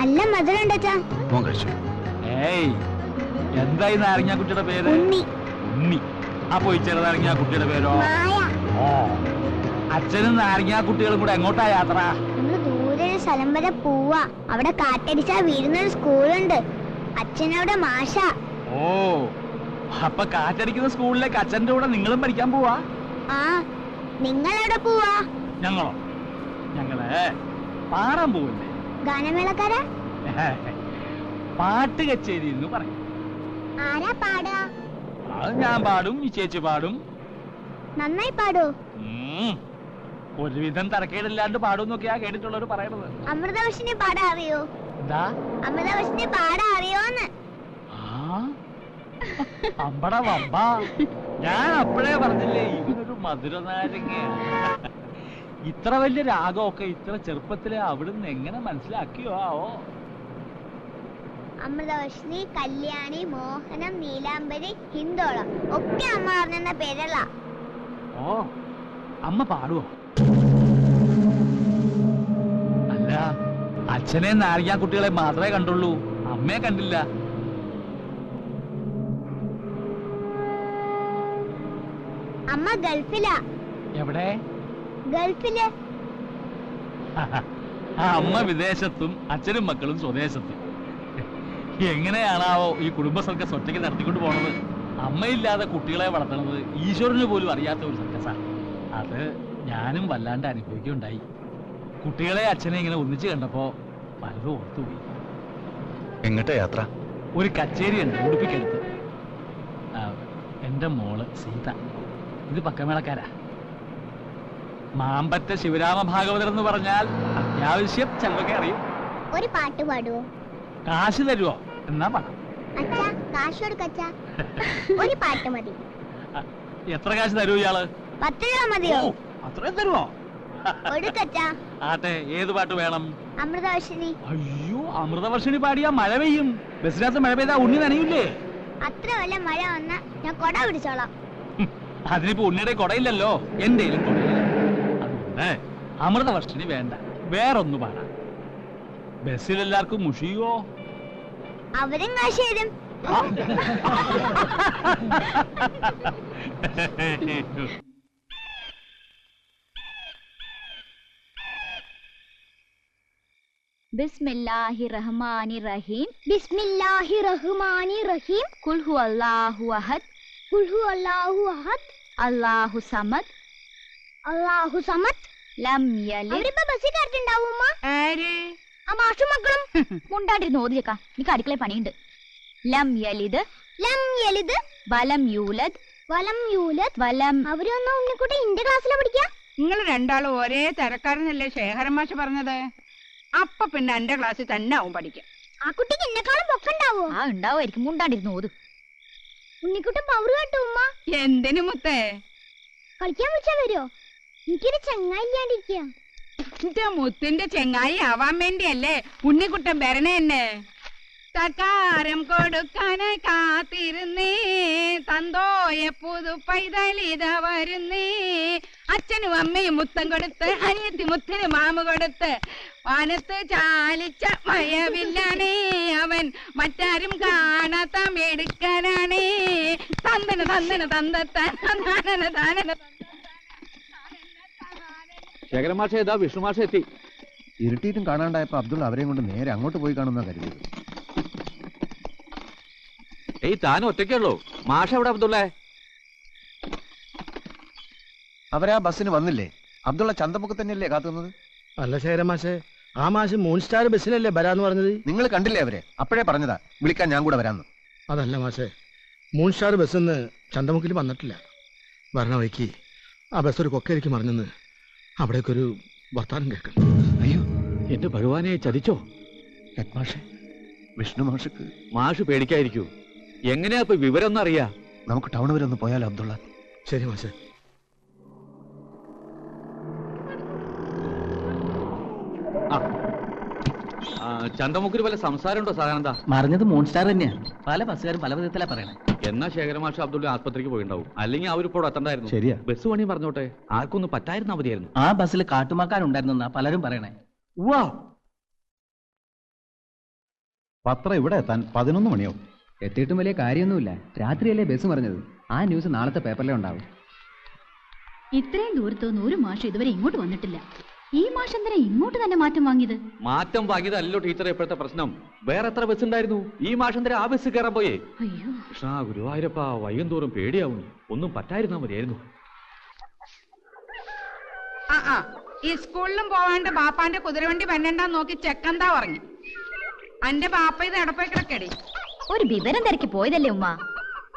നല്ല അച്ഛാ. മോൻ കഴിച്ചു? ഏയ് എന്തായി നാരങ്ങ കുട്ടിയുടെ പേര്? ഉണ്ണി. ആ പോയി ചെറുനാരങ്ങ കുട്ടിയുടെ പേരോ? മായ. ഓ. അച്ഛനും നാരങ്ങ കുട്ടികളും കൂടെ എങ്ങോട്ടാ യാത്ര? ദൂരെ സ്ഥലം വരെ പോവാ. അവിടെ കാറ്റടിച്ചാ വീഴുന്നൊരു സ്കൂളുണ്ട്. അച്ഛനവിടെ മാഷ. ഓ അപ്പൊ കാറ്റടിക്കുന്ന സ്കൂളിലേക്ക് അച്ഛന്റെ കൂടെ നിങ്ങളും പഠിക്കാൻ പോവാ? ആ നിങ്ങൾ എവിടെ പോവാ? ഞങ്ങളോ? ഞങ്ങൾ പാടാൻ പോവല്ലേ? ഗാനമേളക്കാരാ? പാട്ട് കച്ചേരി എന്ന് പറയും. ആരാ പാടാ അത് ഞാൻ പാടും ഈ ചേച്ചി പാടും. നന്നായി പാടൂ. ഉം. ഒരുവിധം തരക്കേടില്ലാണ്ട് പാടും എന്നൊക്കെയാ കേട്ടിട്ടുള്ളവർ പറയണത്. അമൃതവശിനെ പാടാ അറിയോ എന്താ? അമൃതവശിനെ പാടാ അറിയോന്ന് ആ? അമ്പട വമ്പ. ഞാൻ അപ്പോഴേ പറഞ്ഞില്ലേ ഇവനൊരു മധുര നാരങ്ങ ഇത്ര വലിയ രാഗമൊക്കെ ഇത്ര ചെറുപ്പത്തിൽ അവിടുന്ന് എങ്ങനെ മനസ്സിലാക്കിയോ? ആവോ? അമൃതവർഷിനി കല്യാണി മോഹനം നീലാംബരി ഹിന്ദോളം ഒക്കെ അമ്മ പറഞ്ഞ പേരല്ല. ഓ അമ്മ പാടുവോ? അല്ല അച്ഛനെ നാരിക്കാൻ കുട്ടികളെ മാത്രമേ കണ്ടുള്ളൂ. അമ്മയെ കണ്ടില്ല. അമ്മ ഗൾഫിലാ. എവിടെ? ഗൾഫിൽ. അമ്മ വിദേശത്തും അച്ഛനും മക്കളും സ്വദേശത്തും. എങ്ങനെയാണാവോ ഈ കുടുംബസർക്കസ് ഒറ്റയ്ക്ക് നടത്തിക്കൊണ്ട് പോണത്? അമ്മയില്ലാതെ കുട്ടികളെ വളർത്തണത് ഈശ്വരന് പോലും അറിയാത്ത ഒരു സർക്കസാ. അത് ഞാനും വല്ലാണ്ട് അനുഭവിക്കുകയുണ്ടായി. കുട്ടികളെ അച്ഛനെ ഇങ്ങനെ ഒന്നിച്ചു കണ്ടപ്പോ പലതും ഓർത്തുപോയി എങ്ങട്ട യാത്ര? ഒരു കച്ചേരിയുണ്ട് ഉടുപ്പിക്കടുത്ത്. ഉടുപ്പിക്കെടുത്ത് എന്റെ മോൾ സീത. ഇത് പക്കമേളക്കാരാ. മാമ്പറ്റ ശിവരാമ ഭാഗവതർ എന്ന് പറഞ്ഞാൽ അത്യാവശ്യം ചെലവൊക്കെ അറിയും. ഒരു പാട്ട് പാടുവോ? കാശ് തരുവോ? എന്നാ പാടാം. അച്ഛാ കാശ് കൊടുക്കച്ചാ ഒരു പാട്ട് മതി. എത്ര കാശ് തരൂ ഇയാൾ? പത്ത് രൂപ മതിയോ അത്രയും തരുവോ? കൊടുക്കച്ചാ ആട്ടെ ഏത് പാട്ട് വേണം? അമൃതവർഷിണി അയ്യോ അമൃതവർഷിണി പാടിയാ മഴ പെയ്യും. ബസ്സിനകത്ത് മഴ പെയ്താ ഉണ്ണി നനയില്ലേ? അത്ര വല്ല മഴ വന്ന ഞാൻ കൊട പിടിച്ചോളാം. അതിനിപ്പോ ഉണ്ണിയുടെ കൊടയില്ലല്ലോ. എന്തേലും കൊടയില്ല അതുകൊണ്ട് അമൃതവർഷിണി വേണ്ട. വേറൊന്നു പാടാം. ബസ്സിലെല്ലാവർക്കും മുഷിയോ അവരും അള്ളാഹു ബിസ്മില്ലാഹി റഹ്മാനി റഹീം. ബിസ്മില്ലാഹി റഹ്മാനി റഹീം. അല്ലാഹു അഹദ്. കുൽഹു അല്ലാഹു അഹദ്. അല്ലാഹു സമദ്. അല്ലാഹു സമത് ലം യലിദ്. അവരിപ്പോ ബസ്സിൽ കയറിട്ടുണ്ടാവും ഉമ്മ? ആര്? ആ മാഷും മക്കളും. മുണ്ടാണ്ടിരുന്ന് ഓതിയേക്കാ. എനിക്ക് അടുക്കളയിൽ പണിയുണ്ട്. ലം യലിദ്. ലം യലിദ്. വലം യൂലദ്. വലം യൂലദ്. വലം. അവരൊന്നും ഉണ്ണിക്കുട്ടി ഇന്റെ ക്ലാസ്സിലാ പഠിക്കാ? നിങ്ങൾ രണ്ടാളും ഒരേ തരക്കാരനല്ലേ ശേഖരൻ മാഷ് പറഞ്ഞത്? അപ്പൊ പിന്നെ എന്റെ ക്ലാസ്സിൽ തന്നെ ആവും പഠിക്കാം. ആ കുട്ടിക്ക് എന്നെക്കാളും പൊക്കുണ്ടാവോ ആ ഉണ്ടാവുമായിരിക്കും. മുണ്ടാണ്ടിരുന്ന് ഓത്. ഉണ്ണിക്കുട്ടൻ പവർ കേട്ടോ ഉമ്മ. എന്തിനു മുത്തേ? കളിക്കാൻ വിളിച്ചാ വരുമോ എനിക്കൊരു ചങ്ങായില്ലാണ്ടിരിക്കുക എന്റെ മുത്തിന്റെ ചെങ്ങായി ആവാൻ വേണ്ടിയല്ലേ ഉണ്ണിക്കുട്ടൻ വരണേ എന്നെ? തക്കാരം കൊടുക്കാനായി കാത്തിരുന്നേ തന്തോയ പുതു പൈതലിത വരുന്നേ. അച്ഛനും അമ്മയും മുത്തം കൊടുത്ത് അനിയത്തി മുത്തിന് മാമ കൊടുത്ത് വാനത്ത് ചാലിച്ച മയവില്ലാണേ അവൻ മറ്റാരും കാണാത്ത മെടുക്കാനാണേ തന്തന തന്തന തന്തത്താൻ താനന താനന ശേഖരമാഷ ഏതാ വിഷ്ണുമാഷ എത്തി ഇരുട്ടിയിട്ടും കാണാണ്ടായപ്പോ അബ്ദുൾ അവരെയും കൊണ്ട് നേരെ അങ്ങോട്ട് പോയി കാണുന്ന കരുതി ഏയ് താൻ ഒറ്റയ്ക്കുള്ളൂ മാഷ എവിടെ അബ്ദുള്ളേ? അവരാ ബസ്സിന് വന്നില്ലേ? അബ്ദുള്ള ചന്തമുക്ക് തന്നെയല്ലേ കാത്തുന്നത്? അല്ല ശേഖര മാഷെ ആ മാഷ് മൂൺ സ്റ്റാർ ബസ്സിനല്ലേ വരാന്ന് പറഞ്ഞത്? നിങ്ങൾ കണ്ടില്ലേ അവരെ? അപ്പോഴേ പറഞ്ഞതാ വിളിക്കാൻ ഞാൻ കൂടെ വരാന്ന്. അതല്ല മാഷെ മൂൺ സ്റ്റാർ ബസ്സിന്ന് ചന്തമുക്കിൽ വന്നിട്ടില്ല. വരണ വഴിക്ക് ആ ബസ് ഒരു കൊക്കയിലേക്ക് മറിഞ്ഞെന്ന് അവിടേക്കൊരു വർത്താനം കേൾക്കണം അയ്യോ എന്റെ ഭഗവാനെ ചതിച്ചോ? ഹെഡ്മാഷെ വിഷ്ണു മാഷക്ക് മാഷ് പേടിക്കായിരിക്കൂ എങ്ങനെയാ ഇപ്പൊ വിവരം ഒന്നും അറിയാ? നമുക്ക് ടൗൺ വരെ ഒന്ന് പോയാലോ അബ്ദുള്ള? ശരി മാഷെ. ചന്തമുക്കിന് വല്ല സംസാരമുണ്ടോ സാധാരണ? മറിഞ്ഞത് മൂൺ സ്റ്റാർ തന്നെയാ. പല ബസ്സുകാരും പല വിധത്തിലാ പറയണേ. എന്നാ ശേഖരമാഷ അബ്ദുള്ള ആസ്പത്രിക്ക് പോയിണ്ടാവും. അല്ലെങ്കിൽ അവരിപ്പോൾ എത്തണ്ടായിരുന്നു ശരിയാ. ബസ് പണി പറഞ്ഞോട്ടെ? ആർക്കൊന്നും പറ്റായിരുന്നാ മതിയായിരുന്നു. ആ ബസ്സിൽ കാട്ടുമാക്കാനുണ്ടായിരുന്നാ പലരും പറയണേ. വാ പത്രം ഇവിടെ എത്താൻ പതിനൊന്ന് മണിയാവും. എത്തിയിട്ടും വലിയ കാര്യമൊന്നുമില്ല. രാത്രിയല്ലേ ബസ് പറഞ്ഞത് ആ ന്യൂസ് നാളത്തെ പേപ്പറിലേ ഉണ്ടാവും. ഇത്രയും ദൂരത്തുനിന്ന് ഒരു മാഷ് ഇതുവരെ ഇങ്ങോട്ട് വന്നിട്ടില്ല. ഈ മാഷ് എന്തിനാ ഇങ്ങോട്ട് തന്നെ മാറ്റം വാങ്ങിയത്? മാറ്റം വാങ്ങിയതല്ലോ ടീച്ചർ ഇപ്പോഴത്തെ പ്രശ്നം. വേറെ എത്ര ബസ് ഉണ്ടായിരുന്നു? ഈ മാഷന്തര ആ ബസ് കയറാൻ പോയേ? അയ്യോ. കൃഷ്ണ ഗുരുവായൂരപ്പ വൈകുന്തോറും പേടിയാവുന്നു. ഒന്നും പറ്റായിരുന്നാ മതിയായിരുന്നു. ആ ആ. ഈ സ്കൂളിലും പോവാണ്ട് ബാപ്പാന്റെ കുതിരവണ്ടി വന്നണ്ടാന്ന് നോക്കി ചെക്കന്താ പറഞ്ഞു. അന്റെ ബാപ്പ ഇത് എടപ്പോയി കിടക്കടി? ഒരു വിവരം തിരക്കി പോയതല്ലേ ഉമ്മ?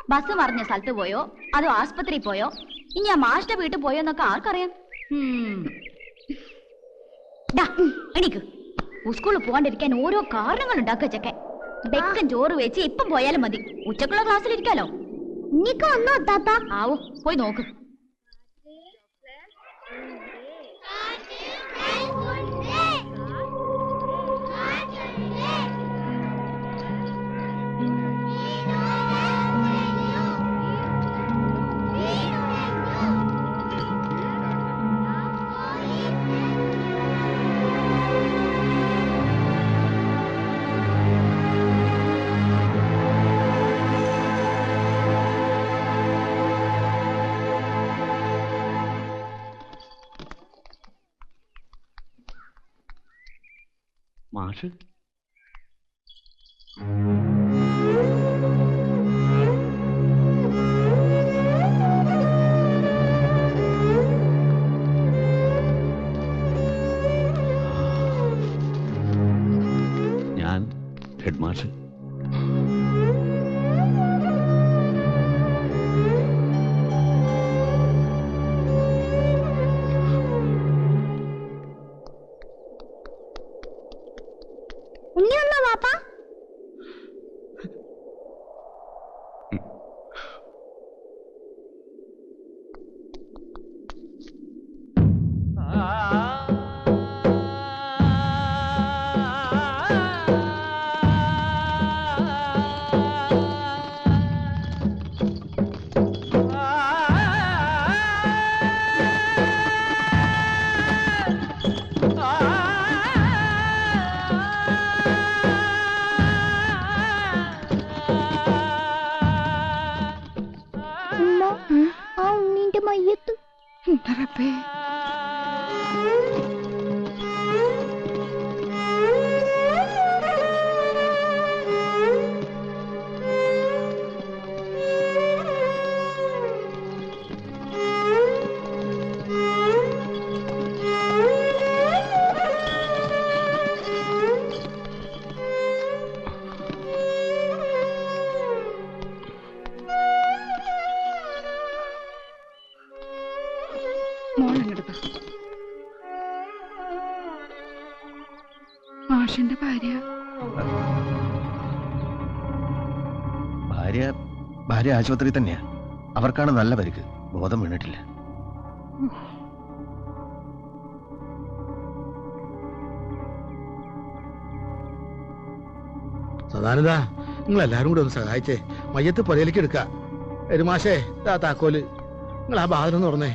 ബസ് മറിഞ്ഞ സ്ഥലത്ത് പോയോ? അതോ ആസ്പത്രി പോയോ? ഇനി ആ മാഷിന്റെ വീട്ടിൽ പോയോ എന്നൊക്കെ ആർക്കറിയാം? ഉം. എണീക്ക്. സ്കൂളിൽ പോകാണ്ടിരിക്കാൻ ഓരോ കാരണങ്ങൾ ഉണ്ടാക്കുക ചെക്കൻ. ബെക്കൻ ചോറ് വെച്ച് ഇപ്പം പോയാലും മതി. ഉച്ചക്കുള്ള ക്ലാസ്സിൽ ഇരിക്കാലോ ഒന്നും വന്നോ താത്ത? ആവോ പോയി നോക്ക്. മാഷ് മാഷിന്റെ ഭാര്യ. ഭാര്യ ഭാര്യ ആശുപത്രി തന്നെയാ. അവർക്കാണ് നല്ല പരിക്ക്. ബോധം വീണിട്ടില്ല. സദാനന്ദ നിങ്ങൾ എല്ലാരും കൂടെ ഒന്ന് സഹായിച്ചേ. മയ്യത്ത് പുരയിലേക്ക് എടുക്ക. എരുമാശേ താക്കോൽ. നിങ്ങൾ ആ ബാധനം തുറന്നേ.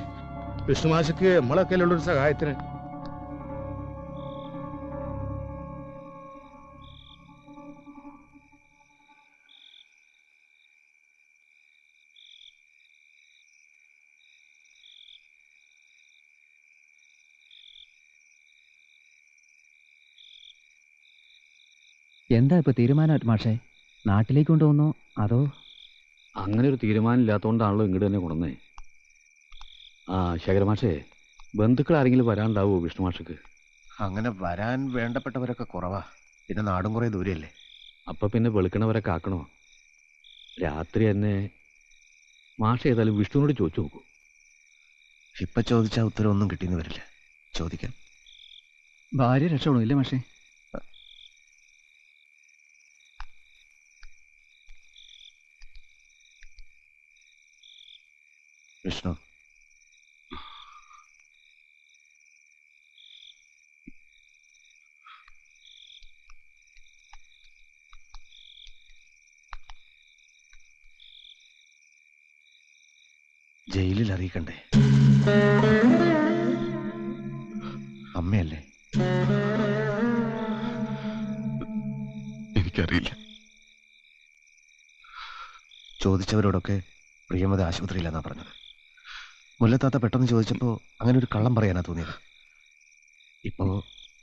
വിഷ്ണുമാശക്ക് നമ്മളൊക്കെ ഉള്ളൊരു സഹായത്തിന്. എന്താ ഇപ്പൊ തീരുമാനം മാഷേ? നാട്ടിലേക്ക് കൊണ്ടുപോകുന്നോ അതോ? അങ്ങനെ ഒരു തീരുമാനം ഇല്ലാത്തതുകൊണ്ടാണല്ലോ ഇങ്ങോട്ട് തന്നെ കൊണ്ടുവന്നേ. ആ ശേഖരമാഷേ ബന്ധുക്കൾ ആരെങ്കിലും വരാണ്ടാവോ വിഷ്ണു മാഷക്ക്? അങ്ങനെ വരാൻ വേണ്ടപ്പെട്ടവരൊക്കെ കുറവാ. പിന്നെ നാടും കുറേ ദൂരെയല്ലേ? അപ്പൊ പിന്നെ വെളുക്കണവരെ കാക്കണോ രാത്രി തന്നെ മാഷ ഏതായാലും വിഷ്ണുവിനോട് ചോദിച്ചു നോക്കൂ. ഇപ്പൊ ചോദിച്ചാൽ ഉത്തരം ഒന്നും കിട്ടിയെന്ന് വരില്ല. ചോദിക്കാം. ഭാര്യ രക്ഷപ്പെടും ഇല്ലേ മാഷേ? വിഷ്ണു ജയിലിൽ അറിയിക്കണ്ടേ അമ്മയല്ലേ? എനിക്കറിയില്ല. ചോദിച്ചവരോടൊക്കെ പ്രിയമത ആശുപത്രിയിലെന്നാ പറഞ്ഞത്. മുല്ലത്താത്ത പെട്ടെന്ന് ചോദിച്ചപ്പോൾ അങ്ങനെ ഒരു കള്ളം പറയാനാ തോന്നിയത്. ഇപ്പോ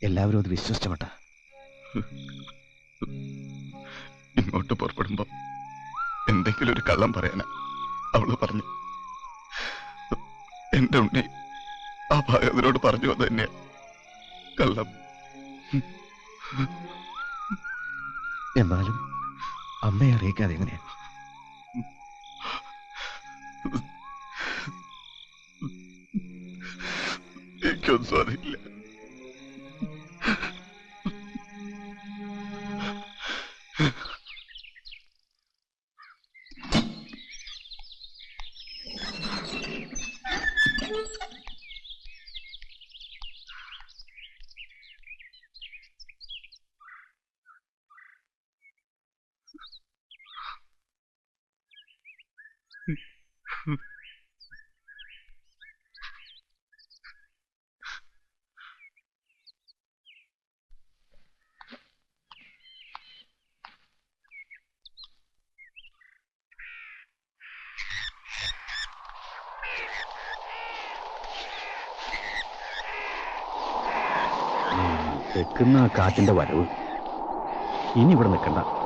എല്ലാവരും അത് വിശ്വസിച്ച മട്ട ഇങ്ങോട്ട് പുറപ്പെടുമ്പോ എന്തെങ്കിലും ഒരു കള്ളം പറയാനാ അവൾ പറഞ്ഞു. എന്റെ ഉണ്ണി ആ ഭാഗത്തിനോട് പറഞ്ഞു അത് തന്നെയാ. കള്ളം. എന്നാലും അമ്മയെ അറിയിക്കാതെ എങ്ങനെയാ? എനിക്കൊന്നും അറിയില്ല. കാറ്റിന്റെ വരവ്. ഇനി ഇവിടെ നിൽക്കണ്ട.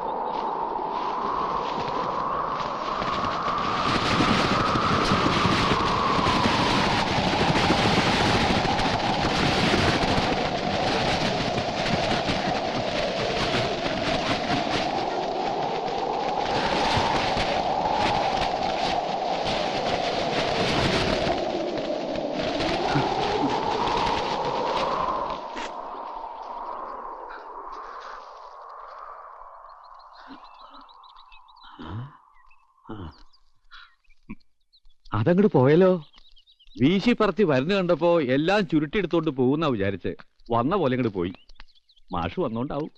അതങ്ങോട്ട് പോയല്ലോ വീശി പറത്തി വരുന്ന കണ്ടപ്പോ എല്ലാം ചുരുട്ടിയെടുത്തോണ്ട് പോകുന്ന വിചാരിച്ച്. വന്ന പോലെ ഇങ്ങോട്ട് പോയി. മാഷ് വന്നോണ്ടാവും.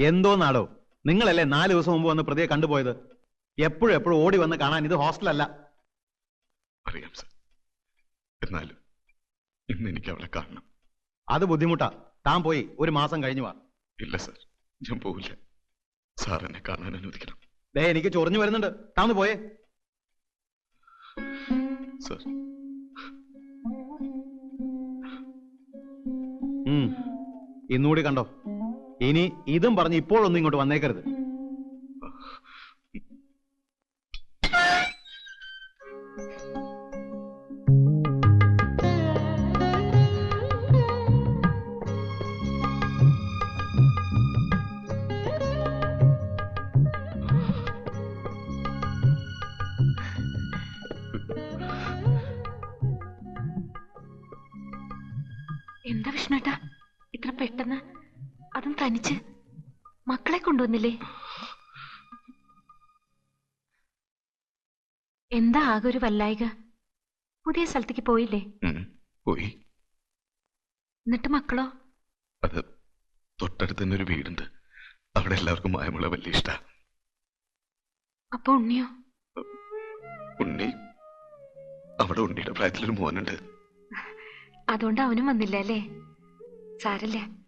എന്തോ നാടോ? നിങ്ങളല്ലേ നാല് ദിവസം മുമ്പ് വന്ന് പ്രതിയെ കണ്ടുപോയത്? എപ്പോഴും എപ്പോഴും ഓടി വന്ന് കാണാൻ ഇത് ഹോസ്റ്റലല്ല. അറിയാം സർ. എന്നാലും ഇന്ന് എനിക്ക് അവളെ കാണണം. അത് ബുദ്ധിമുട്ടാ. താൻ പോയി ഒരു മാസം കഴിഞ്ഞു വാ. ഇല്ല സർ. ഞാൻ പോവില്ല. സാർ എന്നെ കാണാൻ അനുവദിക്കണം. ദേ എനിക്ക് ചൊറിഞ്ഞു വരുന്നുണ്ട്. താന്ന് പോയേ. സർ. ഇന്നുകൂടി കണ്ടോ? ഇനി ഇതും പറഞ്ഞ് ഇപ്പോഴൊന്നും ഇങ്ങോട്ട് വന്നേക്കരുത്. തനിച്ച് മക്കളെ കൊണ്ടുവന്നില്ലേ? എന്താ ആകെ ഒരു വല്ലായിക? പുതിയ സ്ഥലത്തേക്ക് പോയില്ലേ? പോയി. എന്നിട്ട് മക്കളോ? അത് തൊട്ടടുത്ത് തന്നെ ഒരു വീടുണ്ട്. അവിടെ എല്ലാവർക്കും മായമുള്ള വലിയ ഇഷ്ട. അപ്പൊ ഉണ്ണിയോ? ഉണ്ണി? അവിടെ ഉണ്ണിയുടെ പ്രായത്തിലൊരു മോനുണ്ട്. അതുകൊണ്ട് അവനും വന്നില്ല അല്ലേ? സാരല്ല.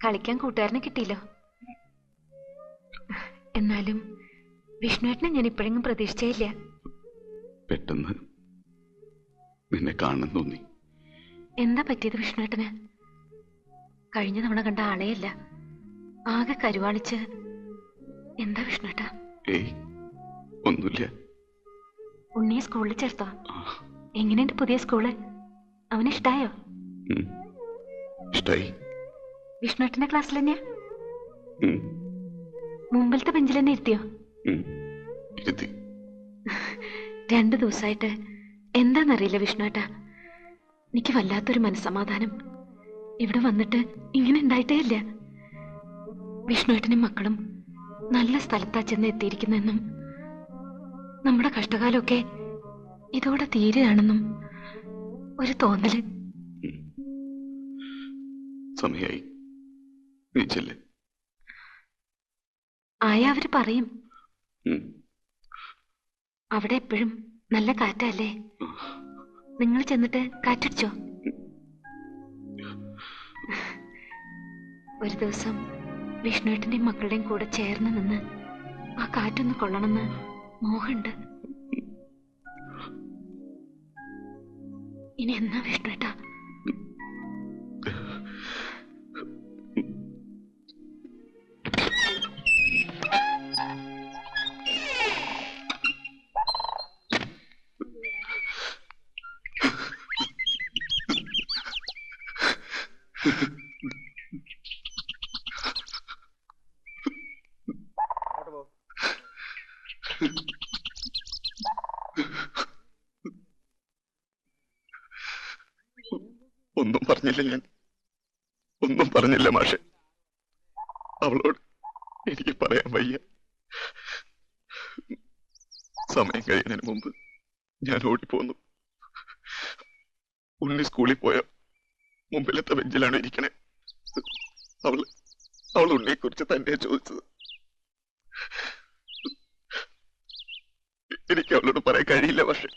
കളിക്കാൻ കൂട്ടുകാരനെ കിട്ടിയില്ല. എന്നാലും വിഷ്ണുവേട്ടനെ ഞാൻ ഇപ്പോഴെങ്കിലും പ്രതീക്ഷിച്ചേയില്ല. പെട്ടെന്ന് നിന്നെ കാണാൻ തോന്നി. എന്താ പറ്റിയത് വിഷ്ണുവേട്ടന്? കഴിഞ്ഞ തവണ കണ്ട ആളെയല്ല. ആകെ കരുവാളിച്ച് എന്താ വിഷ്ണുട്ട ഏയ് ഒന്നുമില്ല. ഉണ്ണിയെ സ്കൂളിൽ ചേർത്തോ? എങ്ങനെയുണ്ട് പുതിയ സ്കൂൾ? അവന് ഇഷ്ടായോ? ഇഷ്ടായി. വിഷ്ണുവേട്ടന്റെ ക്ലാസ്സിൽ തന്നെയാ? മുമ്പിലത്തെ ബെഞ്ചിൽ തന്നെ ഇരുത്തിയോ? രണ്ടു ദിവസമായിട്ട് എന്താന്നറിയില്ല വിഷ്ണുട്ടാ എനിക്ക് വല്ലാത്തൊരു മനസ്സമാധാനം. ഇവിടെ വന്നിട്ട് ഇങ്ങനെ ഉണ്ടായിട്ടേ ഇല്ല. വിഷ്ണുവേട്ടനും മക്കളും നല്ല സ്ഥലത്താ ചെന്ന് എത്തിയിരിക്കുന്നെന്നും നമ്മുടെ കഷ്ടകാലമൊക്കെ ഇതോടെ തീരുകയാണെന്നും ഒരു തോന്നൽ. സമയായി. ആയ അവർ പറയും. അവിടെ എപ്പോഴും നല്ല കാറ്റല്ലേ? നിങ്ങൾ ചെന്നിട്ട് കാറ്റടിച്ചോ? ഒരു ദിവസം വിഷ്ണുവേട്ടന്റെയും മക്കളുടെയും കൂടെ ചേർന്ന് നിന്ന് ആ കാറ്റൊന്ന് കൊള്ളണമെന്ന് മോഹമുണ്ട് ഇനി എന്നാ വിഷ്ണുവേട്ടാ? പറഞ്ഞില്ല മാഷെ. അവളോട് എനിക്ക് പറയാൻ വയ്യ. സമയം കഴിയുന്നതിന് മുമ്പ് ഞാൻ ഓടിപ്പോന്നു. ഉണ്ണി സ്കൂളിൽ പോയ മുമ്പിലത്തെ ബെഞ്ചിലാണ് ഇരിക്കണേ. അവൾ അവൾ ഉണ്ണിയെ കുറിച്ച് തന്നെ ചോദിച്ചത്. എനിക്ക് അവളോട് പറയാൻ കഴിയില്ല പക്ഷെ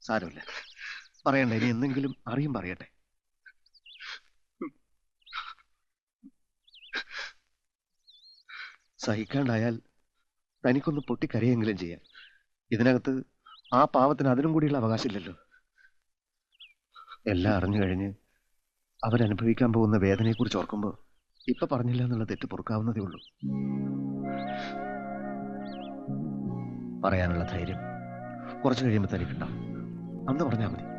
സാരമില്ല. പറയണ്ട ഇനി എന്തെങ്കിലും അറിയും പറയട്ടെ. സഹിക്കാണ്ടായാൽ തനിക്കൊന്ന് പൊട്ടിക്കരയെങ്കിലും ചെയ്യാം ഇതിനകത്ത് ആ പാവത്തിന് അതിനും കൂടിയുള്ള അവകാശമില്ലല്ലോ. എല്ലാം അറിഞ്ഞു കഴിഞ്ഞ് അവരനുഭവിക്കാൻ പോകുന്ന വേദനയെക്കുറിച്ച് ഓർക്കുമ്പോൾ ഇപ്പൊ പറഞ്ഞില്ല എന്നുള്ള തെറ്റ് പൊറുക്കാവുന്നതേ ഉള്ളൂ. പറയാനുള്ള ധൈര്യം കുറച്ചു കഴിയുമ്പോൾ തനിക്കുണ്ടാവും. അന്ന് പറഞ്ഞാൽ മതി.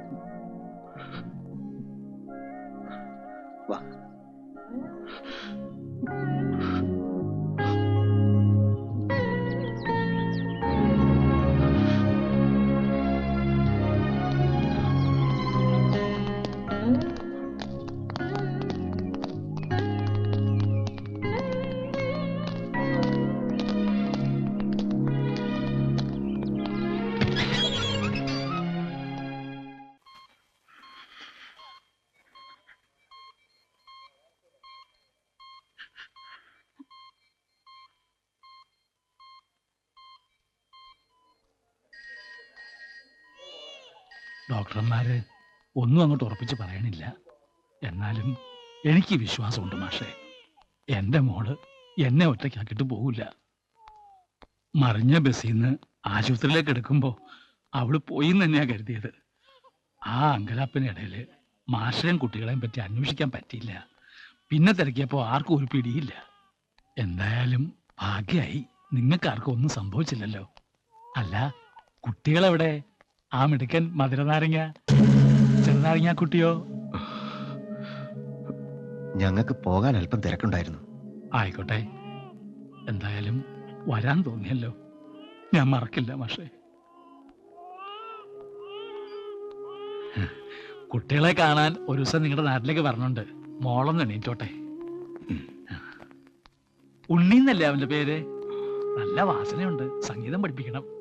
ഡോക്ടർമാര് ഒന്നും അങ്ങോട്ട് ഉറപ്പിച്ച് പറയണില്ല. എന്നാലും എനിക്ക് വിശ്വാസമുണ്ട് മാഷേ. എന്റെ മോൾ എന്നെ ഒറ്റയ്ക്കാക്കിട്ട് പോകില്ല മറിഞ്ഞ ബസ്സിൽ നിന്ന് ആശുപത്രിയിലേക്ക് എടുക്കുമ്പോ അവൾ പോയി എന്ന് തന്നെയാ കരുതിയത്. ആ അങ്കലാപ്പിനിടയിൽ മാഷയും കുട്ടികളെയും പറ്റി അന്വേഷിക്കാൻ പറ്റിയില്ല. പിന്നെ തിരക്കിയപ്പോ ആർക്കും ഒരു പിടിയില്ല. എന്തായാലും ഭാഗ്യായി നിങ്ങൾക്കാർക്കും ഒന്നും സംഭവിച്ചില്ലല്ലോ. അല്ല കുട്ടികളെവിടെ? ആ മിടുക്കൻ മധുരനാരങ്ങ. ചെറുനാരങ്ങ കുട്ടിയോ? ഞങ്ങൾക്ക് പോകാൻ അല്പം തിരക്കുണ്ടായിരുന്നു. ആയിക്കോട്ടെ. എന്തായാലും വരാൻ തോന്നിയല്ലോ. ഞാൻ മറക്കില്ല മാഷേ. കുട്ടികളെ കാണാൻ ഒരു ദിവസം നിങ്ങളുടെ നാട്ടിലേക്ക് വരണുണ്ട്. മോളൊന്ന് എണീറ്റോട്ടെ. ഉണ്ണിന്നല്ലേ അവന്റെ പേര്? നല്ല വാസനയുണ്ട്. സംഗീതം പഠിപ്പിക്കണം.